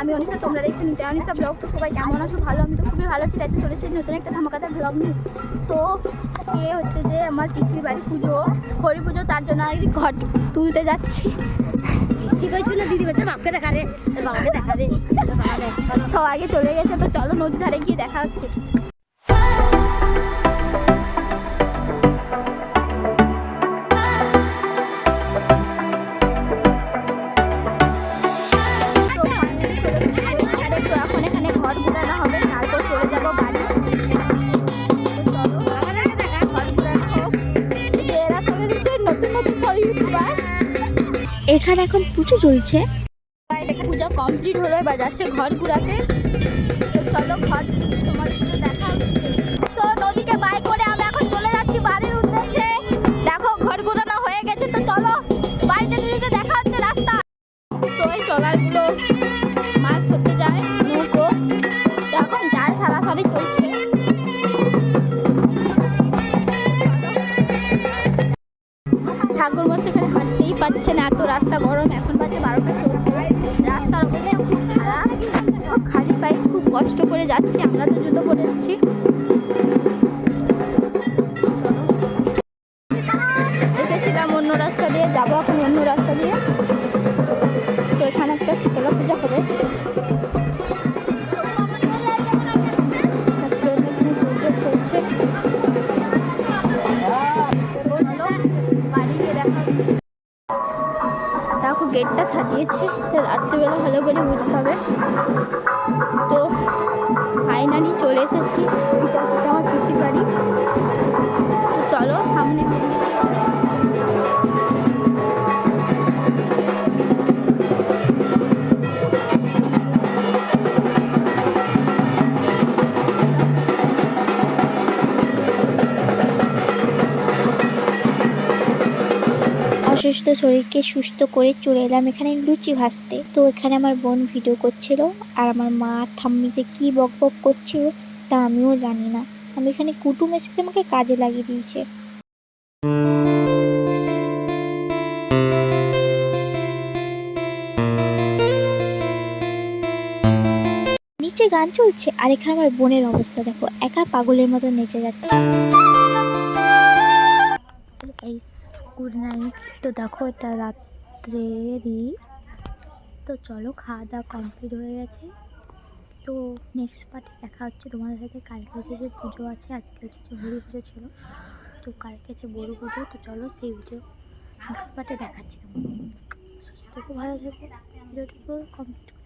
আমি অনিশা তোমরা দেখছ নিতে অনিশা ব্লগ তো সবাই কেমন আছো? ভালো আমি তো খুবই ভালো আছি। তাই তো চলে এসেছি নতুন একটা ধামাকাতার ব্লগ নিয়ে। তো আজকে হচ্ছে যে আমার পিসির বাড়ি পুজো হরি পুজো তার জন্য আর ঘট তুলতে যাচ্ছি। পিসি কইছো না দিদি বাপকে দেখা রে তোর বাবাকে দেখা রে সব আগে চলে গেছে তো চলো নদীর ধারে গিয়ে দেখা হচ্ছে। এখানে এখন পুজো চলছে। পুজো কমপ্লিট হলো, এবার যাচ্ছে ঘর ঘুরাতে। চলো ঘর তোমার দেখা করে এখন চলে যাচ্ছি দেখো ঘর হয়ে গেছে, তো চলো দেখা হচ্ছে রাস্তা। ঠাকুর এখানে হাঁটতেই পাচ্ছে না। এত রাস্তা গরম, এখন বাজে বারোটা চলছে রাস্তার ওখানে খুব খালি পায়ে খুব কষ্ট করে যাচ্ছি, আমরা তো জুতো পরে এসেছি। গেটটা সাজিয়েছে। তো রাত্রিবেলা ভালো করে বুঝতে হবে। তো ফাইনালি চলে এসেছি। অসুস্থ শরীরকে সুস্থ করে চলে এলাম এখানে লুচি ভাজতে। তো এখানে আমার বোন ভিডিও করছিল আর আমার মা ঠাম্মি যে কি বক বক করছিল তা আমিও জানি না। আমি এখানে কুটুম এসেছে আমাকে কাজে লাগিয়ে দিয়েছে। নিচে গান চলছে আর এখানে আমার বোনের অবস্থা দেখো, একা পাগলের মতো নেচে যাচ্ছে। গুড নাইট তো দেখো, এটা রাত্রেরই। তো চলো, খাওয়া দাওয়া কমপ্লিট হয়ে গেছে। তো নেক্সট পার্টে দেখা হচ্ছে তোমাদের সাথে। কালকে হচ্ছে যে পুজো আছে, আজকে হচ্ছে যে হরি পুজো ছিল। তো কালকে হচ্ছে বড় পুজো। তো চলো, সেই ভিডিও নেক্সট পার্টে দেখাচ্ছি তোমাদের। সুস্থ খুব ভালো থেকো। ভিডিওটি কমপ্লিট